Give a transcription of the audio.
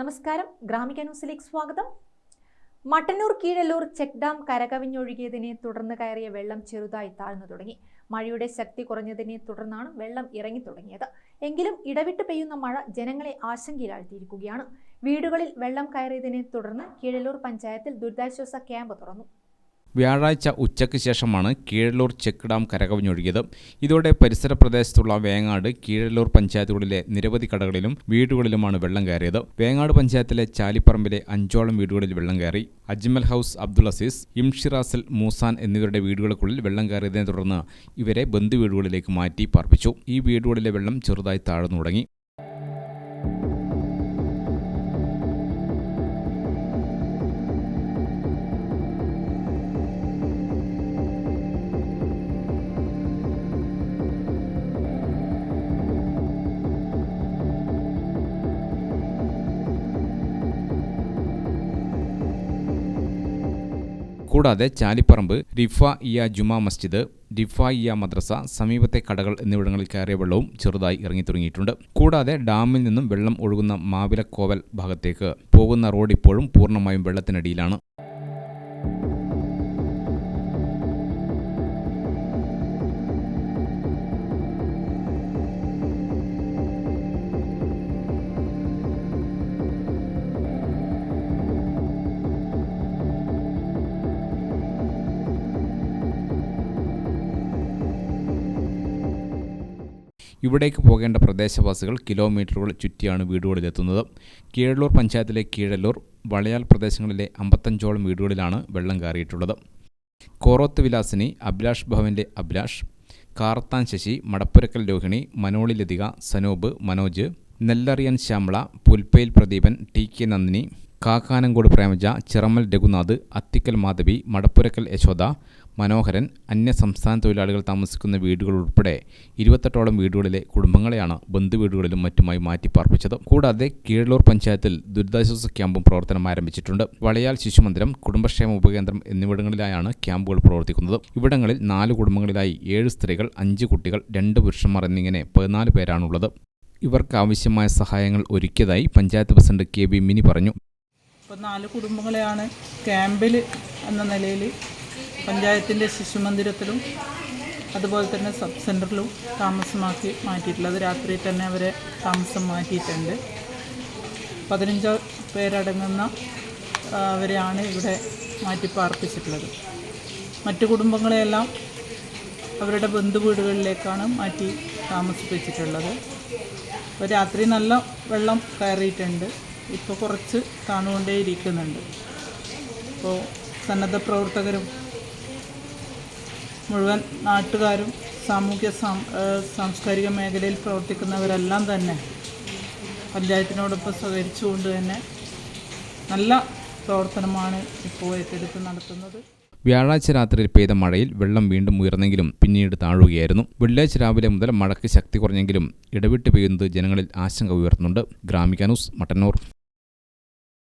നമസ്കാരം. ഗ്രാമിക ന്യൂസിലേക്ക് സ്വാഗതം. മട്ടന്നൂർ കീഴല്ലൂർ ചെക്ക് ഡാം കരകവിഞ്ഞൊഴുകിയതിനെ തുടർന്ന് കയറിയ വെള്ളം ചെറുതായി താഴ്ന്നു തുടങ്ങി. മഴയുടെ ശക്തി കുറഞ്ഞതിനെ തുടർന്നാണ് വെള്ളം ഇറങ്ങി തുടങ്ങിയത്. എങ്കിലും ഇടവിട്ട് പെയ്യുന്ന മഴ ജനങ്ങളെ ആശങ്കയിലാഴ്ത്തിയിരിക്കുകയാണ്. വീടുകളിൽ വെള്ളം കയറിയതിനെ തുടർന്ന് കീഴല്ലൂർ പഞ്ചായത്തിൽ ദുരിതാശ്വാസ ക്യാമ്പ് തുറന്നു. വ്യാഴാഴ്ച ഉച്ചയ്ക്ക് ശേഷമാണ് കീഴല്ലൂർ ചെക്ക് ഡാം കരകവിഞ്ഞൊഴുകിയത്. ഇതോടെ പരിസര പ്രദേശത്തുള്ള വേങ്ങാട് കീഴല്ലൂർ പഞ്ചായത്തുകളിലെ നിരവധി കടകളിലും വീടുകളിലുമാണ് വെള്ളം കയറിയത്. വേങ്ങാട് പഞ്ചായത്തിലെ ചാലിപ്പറമ്പിലെ അഞ്ചോളം വീടുകളിൽ വെള്ളം കയറി. അജ്മൽ ഹൌസ് അബ്ദുൾ അസീസ് ഇംഷിറാസിൽ മൂസാൻ എന്നിവരുടെ വീടുകൾക്കുള്ളിൽ വെള്ളം കയറിയതിനെ തുടർന്ന് ഇവരെ ബന്ധുവീടുകളിലേക്ക് മാറ്റി പാർപ്പിച്ചു. ഈ വീടുകളിലെ വെള്ളം ചെറുതായി താഴ്ന്നു തുടങ്ങി. കൂടാതെ ചാലിപ്പറമ്പ് റിഫ ഇയ ജുമാ മസ്ജിദ് ഡിഫ ഇയ മദ്രസ സമീപത്തെ കടകൾ എന്നിവിടങ്ങളിൽ കയറിയ വെള്ളവും ചെറുതായി ഇറങ്ങി തുടങ്ങിയിട്ടുണ്ട് കൂടാതെ ഡാമിൽ നിന്നും വെള്ളം ഒഴുകുന്ന മാവിലക്കോവൽ ഭാഗത്തേക്ക് പോകുന്ന റോഡ് ഇപ്പോഴും പൂർണമായും വെള്ളത്തിനടിയിലാണ്. ഇവിടേക്ക് പോകേണ്ട പ്രദേശവാസികൾ കിലോമീറ്ററുകൾ ചുറ്റിയാണ് വീടുകളിലെത്തുന്നത്. കീഴല്ലൂർ പഞ്ചായത്തിലെ കീഴല്ലൂർ വളയാൽ പ്രദേശങ്ങളിലെ അമ്പത്തഞ്ചോളം വീടുകളിലാണ് വെള്ളം കയറിയിട്ടുള്ളത്. കോറോത്ത് വിലാസിനി അഭിലാഷ് ഭവന്റെ അഭിലാഷ് കാർത്താൻ ശശി മടപ്പുരക്കൽ രോഹിണി മനോളി ലതിക സനൂപ് മനോജ് നെല്ലറിയൻ ശ്യാമള പുൽപ്പയിൽ പ്രദീപൻ ടി കെ നന്ദിനി കാക്കാനങ്കോട് പ്രേമജ ചിറമൽ രഘുനാഥ് അത്തിക്കൽ മാധവി മടപ്പുരക്കൽ യശോദ മനോഹരൻ അന്യ സംസ്ഥാന തൊഴിലാളികൾ താമസിക്കുന്ന വീടുകൾ ഉൾപ്പെടെ ഇരുപത്തെട്ടോളം വീടുകളിലെ കുടുംബങ്ങളെയാണ് ബന്ധുവീടുകളിലും മറ്റുമായി മാറ്റിപ്പാർപ്പിച്ചത്. കൂടാതെ കീഴലൂർ പഞ്ചായത്തിൽ ദുരിതാശ്വാസ ക്യാമ്പും പ്രവർത്തനം ആരംഭിച്ചിട്ടുണ്ട്. വളയാൽ ശിശുമന്ദിരം കുടുംബക്ഷേമ ഉപകേന്ദ്രം എന്നിവിടങ്ങളിലായാണ് ക്യാമ്പുകൾ പ്രവർത്തിക്കുന്നത്. ഇവിടങ്ങളിൽ നാല് കുടുംബങ്ങളിലായി ഏഴ് സ്ത്രീകൾ അഞ്ച് കുട്ടികൾ രണ്ട് പുരുഷന്മാർ എന്നിങ്ങനെ പതിനാല് പേരാണുള്ളത്. ഇവർക്ക് ആവശ്യമായ സഹായങ്ങൾ ഒരുക്കിയതായി panchayat president K B Mini പറഞ്ഞു. നാല് കുടുംബങ്ങളെയാണ് ക്യാമ്പിൽ എന്ന നിലയിൽ പഞ്ചായത്തിന്റെ ശിശുമന്ദിരത്തിലും അതുപോലെ തന്നെ സബ് സെന്ററിലും താമസമാക്കി മാറ്റിയിട്ടുള്ളത്. രാത്രി തന്നെ അവരെ താമസം മാറ്റിയിട്ടുണ്ട്. പതിനഞ്ച് പേരടങ്ങുന്ന അവരെയാണ് ഇവിടെ മാറ്റി പാർപ്പിച്ചിട്ടുള്ളത് മറ്റു കുടുംബങ്ങളെയെല്ലാം അവരുടെ ബന്ധുവീടുകളിലേക്കാണ് മാറ്റി താമസിപ്പിച്ചിട്ടുള്ളത്. അപ്പോൾ രാത്രി നല്ല വെള്ളം കയറിയിട്ടുണ്ട്. ഇപ്പോൾ കുറച്ച് താണുകൊണ്ടേയിരിക്കുന്നുണ്ട് അപ്പോൾ സന്നദ്ധ പ്രവർത്തകരും മുഴുവൻ നാട്ടുകാരും സാമൂഹ്യ സാംസ്കാരിക മേഖലയിൽ പ്രവർത്തിക്കുന്നവരെല്ലാം തന്നെ പഞ്ചായത്തിനോടൊപ്പം സഹകരിച്ചുകൊണ്ട് തന്നെ നല്ല പ്രവർത്തനമാണ് ഇപ്പോൾ ഏറ്റെടുത്ത് നടത്തുന്നത്. വ്യാഴാഴ്ച രാത്രിയിൽ പെയ്ത മഴയിൽ വെള്ളം വീണ്ടും ഉയർന്നെങ്കിലും പിന്നീട് താഴുകയായിരുന്നു. വെള്ളിയാഴ്ച രാവിലെ മുതൽ മഴയ്ക്ക് ശക്തി കുറഞ്ഞെങ്കിലും ഇടവിട്ട് പെയ്യുന്നത് ജനങ്ങളിൽ ആശങ്ക ഉയർത്തുന്നുണ്ട്. ഗ്രാമിക ന്യൂസ് മട്ടന്നൂർ.